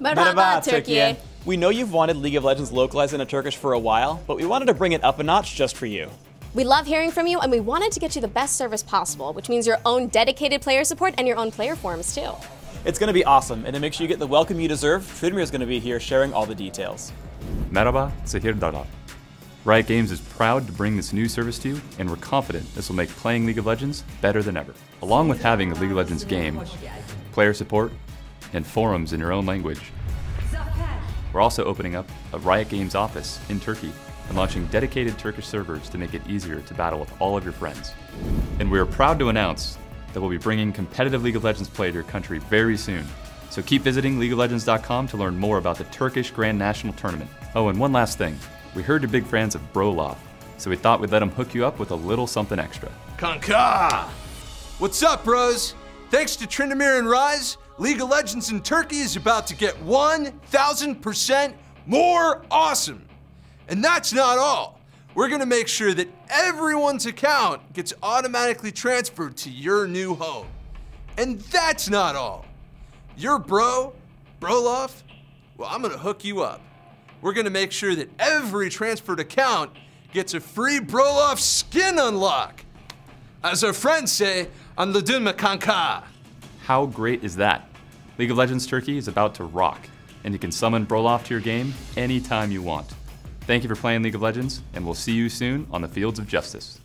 Merhaba, Turkey. We know you've wanted League of Legends localized into Turkish for a while, but we wanted to bring it up a notch just for you. We love hearing from you, and we wanted to get you the best service possible, which means your own dedicated player support and your own player forums, too. It's going to be awesome, and to make sure you get the welcome you deserve, Tryndamere is going to be here sharing all the details. Merhaba, Sahir Dada. Riot Games is proud to bring this new service to you, and we're confident this will make playing League of Legends better than ever. Along with having a League of Legends game, player support, and forums in your own language, we're also opening up a Riot Games office in Turkey and launching dedicated Turkish servers to make it easier to battle with all of your friends. And we are proud to announce that we'll be bringing competitive League of Legends play to your country very soon. So keep visiting LeagueofLegends.com to learn more about the Turkish Grand National Tournament. Oh, and one last thing. We heard you're big fans of Broloff, so we thought we'd let them hook you up with a little something extra. Kanka! What's up, bros? Thanks to Tryndamere and Rise, League of Legends in Turkey is about to get 1,000% more awesome. And that's not all. We're gonna make sure that everyone's account gets automatically transferred to your new home. And that's not all. Your bro, Broloff, well, I'm gonna hook you up. We're gonna make sure that every transferred account gets a free Broloff skin unlock. As our friends say, on Ladun Makanka. How great is that? League of Legends Turkey is about to rock, and you can summon Broloff to your game anytime you want. Thank you for playing League of Legends, and we'll see you soon on the fields of justice.